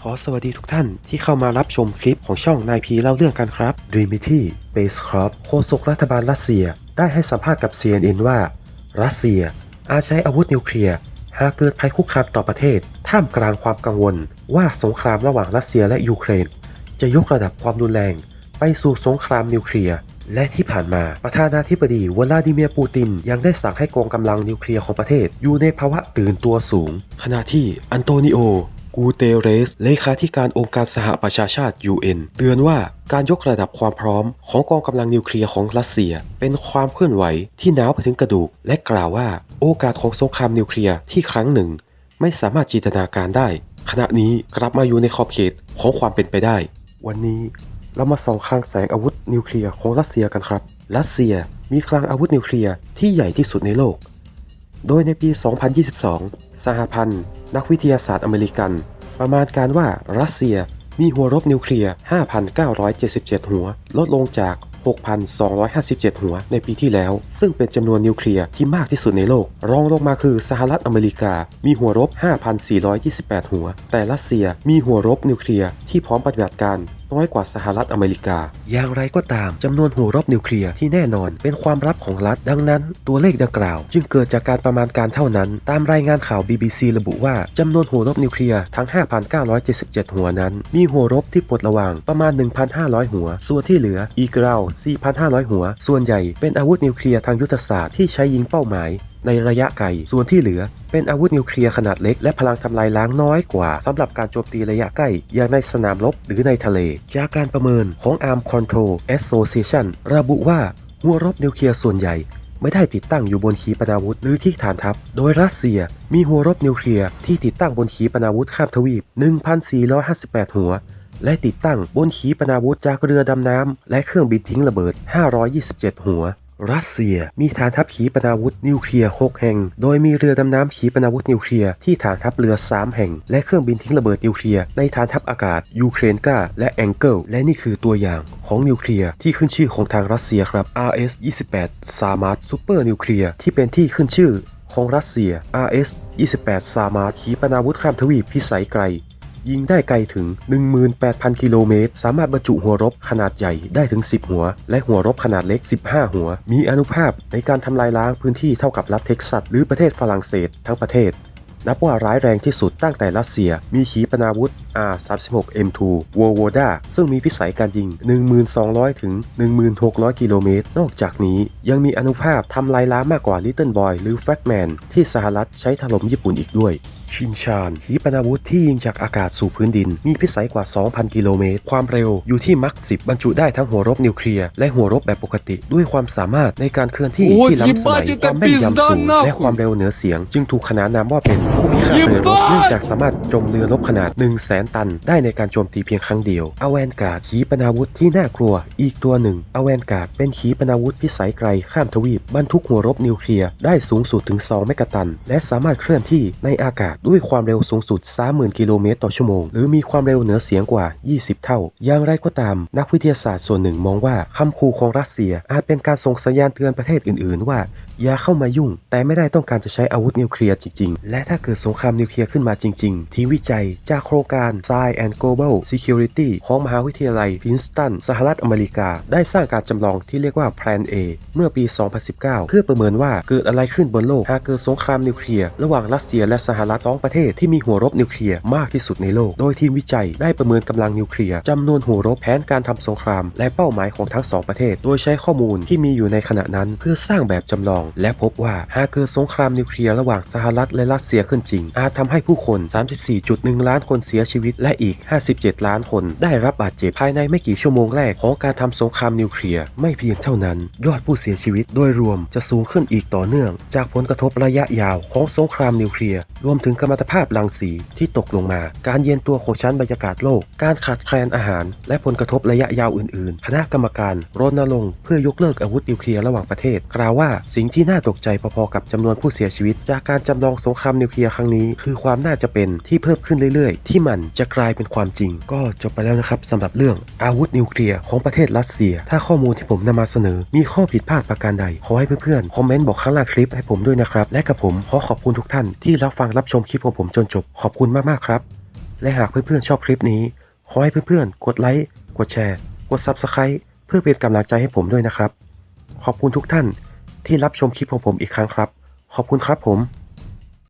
ขอสวัสดีทุกท่านที่เข้ามารับชมคลิปของช่องนายพีเล่าเรื่องกันครับ d r e a m i t y Base Corp โฆษกรัฐบาลรัสเซีย ได้ให้สัมภาษณ์กับ CNN ว่า รัสเซีย อาจใช้อาวุธนิวเคลียร์หากเกิดภัยคุกคามต่อประเทศ ท่ามกลางความกังวล ว่าสงครามระหว่างรัสเซียและยูเครน จะยกระดับความรุนแรง ไปสู่สงครามนิวเคลียร์และที่ผ่านมาประธานาธิบดีวลาดิเมียร์ปูติน ยังได้สั่งให้กองกำลังนิวเคลียร์ของประเทศ อยู่ในภาวะตื่นตัวสูง ขณะที่อันโตนิโอ กูเตเรส เลขาธิการองค์การสหประชาชาติ UN เตือนว่าการยกระดับความพร้อมของกองกำลังนิวเคลียร์ของรัสเซีย เป็นความเคลื่อนไหวที่หนาวไปถึงกระดูก และกล่าวว่าโอกาสของสงครามนิวเคลียร์ที่ครั้งหนึ่ง ไม่สามารถจินตนาการได้ ขณะนี้กลับมาอยู่ในขอบเขตของความเป็นไปได้ วันนี้เรามาส่องคลังแสงอาวุธนิวเคลียร์ของรัสเซียกันครับ รัสเซียมีคลังอาวุธนิวเคลียร์ที่ใหญ่ที่สุดในโลก โดยในปี 2022 สหพันธ์ นักวิทยาศาสตร์อเมริกัน ประมาณการว่ารัสเซียมีหัวรบนิวเคลียร์ 5,977 หัว ลดลงจาก 6,257 หัวในปีที่แล้ว ซึ่งเป็นจำนวนนิวเคลียร์ที่มากที่สุดในโลก รองลงมาคือสหรัฐอเมริกา มีหัวรบ 5,428 หัว แต่รัสเซียมีหัวรบนิวเคลียร์ที่พร้อมปฏิบัติการน้อยกว่าสหรัฐอเมริกา อย่างไรก็ตามจำนวนหัวรบนิวเคลียร์ที่แน่นอนเป็นความลับของรัฐ ดังนั้น ตัวเลขดังกล่าว จึงเกิดจากการประมาณการเท่านั้น ตามรายงานข่าว BBC ระบุว่าจำนวนหัวรบนิวเคลียร์ทั้ง 5,977 หัวนั้น มีหัวรบที่ปลดระวางประมาณ 1,500 หัว ส่วนที่เหลืออีกราว4,500 หัว ส่วนใหญ่เป็นอาวุธนิวเคลียร์ทางยุทธศาสตร์ที่ใช้ยิงเป้าหมาย ในระยะไกล ส่วนที่เหลือ เป็นอาวุธนิวเคลียร์ขนาดเล็ก และพลังทำลายล้างน้อยกว่าสำหรับการโจมตีระยะใกล้ อย่างในสนามรบหรือในทะเล จากการประเมินของ Arm Control Association ระบุว่าหัวรบนิวเคลียร์ส่วนใหญ่ไม่ได้ติดตั้งอยู่บนขีปนาวุธหรือที่ฐานทัพ โดยรัสเซียมีหัวรบนิวเคลียร์ที่ติดตั้งบนขีปนาวุธข้ามทวีป 1,458 หัว และติดตั้งบนขีปนาวุธจากเรือดำน้ำและเครื่องบินทิ้งระเบิด 527 หัว รัสเซียมีฐานทัพขีปนาวุธนิวเคลียร์6แห่ง โดยมีเรือดำน้ำขีปนาวุธนิวเคลียร์ที่ฐานทัพเรือ 3 แห่ง และเครื่องบินทิ้งระเบิดนิวเคลียร์ในฐานทัพอากาศยูเครนกาและแองเกิลและนี่คือตัวอย่างของนิวเคลียร์ที่ขึ้นชื่อของทางรัสเซียครับ RS 28 s a m a r t Super นิวเคลียร์ที่เป็นที่ขึ้นชื่อของรัสเซีย RS 28 s a m a r t ขีปนาวุธข้ามทวีปพิสัยไกล ยิงได้ไกลถึง 18,000 กิโลเมตร สามารถบรรจุหัวรบขนาดใหญ่ได้ถึง 10 หัว และหัวรบขนาดเล็ก 15 หัว มีอนุภาพในการทำลายล้างพื้นที่เท่ากับรัฐเท็กซัสหรือประเทศฝรั่งเศสทั้งประเทศนับว่าร้ายแรงที่สุดตั้งแต่รัสเซีย มีขีปนาวุธ R36M2 w o v o d a ซึ่งมีพิสัยการยิง 1,200 ถึง 1,600 กิโลเมตร นอกจากนี้ยังมีอนุภาพทำลายล้างมากกว่า Little Boy หรือ Fatman ที่สหรัฐใช้ถล่มญี่ปุ่นอีกด้วย ชินชานขีปนาวุธที่ยิงจากอากาศสู่พื้นดิน มีพิสัยกว่า 2,000 กิโลเมตร ความเร็วอยู่ที่มัก10บรรจุได้ทั้งหัวรบนิวเคลียร์และหัวรบแบบปกติ ด้วยความสามารถในการเคลื่อนที่โอ้ยที่ล้ำสมัยยิบความแม่นยำสูงยิบด้านหน้าและความเร็วเหนือเสียง จึงถูกขนานนามว่าเป็นผู้พิฆาตเรือรบยิบด้านเนื่องจากสามารถจมเรือรบขนาด 1 0 0 0 0แสนตัน ได้ในการโจมตีเพียงครั้งเดียวอแวนการ์ดขีปนาวุธที่น่ากลัว อีกตัวหนึ่งอแวนการ์ดเป็นขีปนาวุธพิสัยไกลข้ามทวีปบรรทุกหัวรบนิวเคลียร์ได้สูงสุดถึง 2 เมกะตัน และสามารถเคลื่อนที่ในอากาศด้วยความเร็วสูงสุด 30,000 กิโลเมตรต่อชั่วโมง หรือมีความเร็วเหนือเสียงกว่า 20 เท่า อย่างไรก็ตาม นักวิทยาศาสตร์ส่วนหนึ่งมองว่าคำคู่ของรัสเซียอาจเป็นการส่งสัญญาณเตือนประเทศอื่น ๆ ว่า อย่าเข้ามายุ่ง แต่ไม่ได้ต้องการจะใช้อาวุธนิวเคลียร์จริง ๆ และถ้าเกิดสงครามนิวเคลียร์ขึ้นมาจริง ๆ ที่วิจัยจากโครงการ Science and Global Security ของมหาวิทยาลัยพินสตันสหรัฐอเมริกา ได้สร้างการจำลองที่เรียกว่า Plan A เมื่อปี 2019 เพื่อประเมินว่าเกิดอะไรขึ้นบนโลกหากเกิดสงครามนิวเคลียร์ระหว่างรัสเซียและสหรัฐสองประเทศที่มีหัวรบนิวเคลียร์มากที่สุดในโลก โดยทีมวิจัยได้ประเมินกำลังนิวเคลียร์จำนวนหัวรบแผนการทำสงคราม และเป้าหมายของทั้งสองประเทศ โดยใช้ข้อมูลที่มีอยู่ในขณะนั้น เพื่อสร้างแบบจำลองและพบว่าหากเกิดสงครามนิวเคลียร์ระหว่างสหรัฐและรัสเซียขึ้นจริง อาจทำให้ผู้คน 34.1 ล้านคนเสียชีวิต และอีก 57 ล้านคนได้รับบาดเจ็บภายในไม่กี่ชั่วโมงแรกของการทำสงครามนิวเคลียร์ไม่เพียงเท่านั้น ยอดผู้เสียชีวิตโดยรวมจะสูงขึ้นอีกต่อเนื่อง จากผลกระทบระยะยาวของสงครามนิวเคลียร์รวมถึงกัมมันตภาพรังสีที่ตกลงมา การเย็นตัวของชั้นบรรยากาศโลก การขาดแคลนอาหาร และผลกระทบระยะยาวอื่น ๆ คณะกรรมการรณรงค์เพื่อยกเลิกอาวุธนิวเคลียร์ระหว่างประเทศกล่าวว่าสิ่งที่ที่น่าตกใจพอๆกับจำนวนผู้เสียชีวิต จากการจำลองสงครามนิวเคลียร์ครั้งนี้ คือความน่าจะเป็นที่เพิ่มขึ้นเรื่อยๆ ที่มันจะกลายเป็นความจริง ก็จบไปแล้วนะครับสำหรับเรื่องอาวุธนิวเคลียร์ของประเทศรัสเซีย ถ้าข้อมูลที่ผมนำมาเสนอ มีข้อผิดพลาดประการใด ขอให้เพื่อนๆคอมเมนต์บอกข้างล่างคลิปให้ผมด้วยนะครับ และกับผมขอขอบคุณทุกท่านที่รับฟังรับชมคลิปของผมจนจบ ขอบคุณมากๆครับ และหากเพื่อนๆชอบคลิปนี้ ขอให้เพื่อนๆกดไลค์กดแชร์ กด Subscribe เพื่อเป็นกำลังใจให้ผมด้วยนะครับ ขอบคุณทุกท่าน ที่รับชมคลิปของผมอีกครั้งครับ ขอบคุณครับผม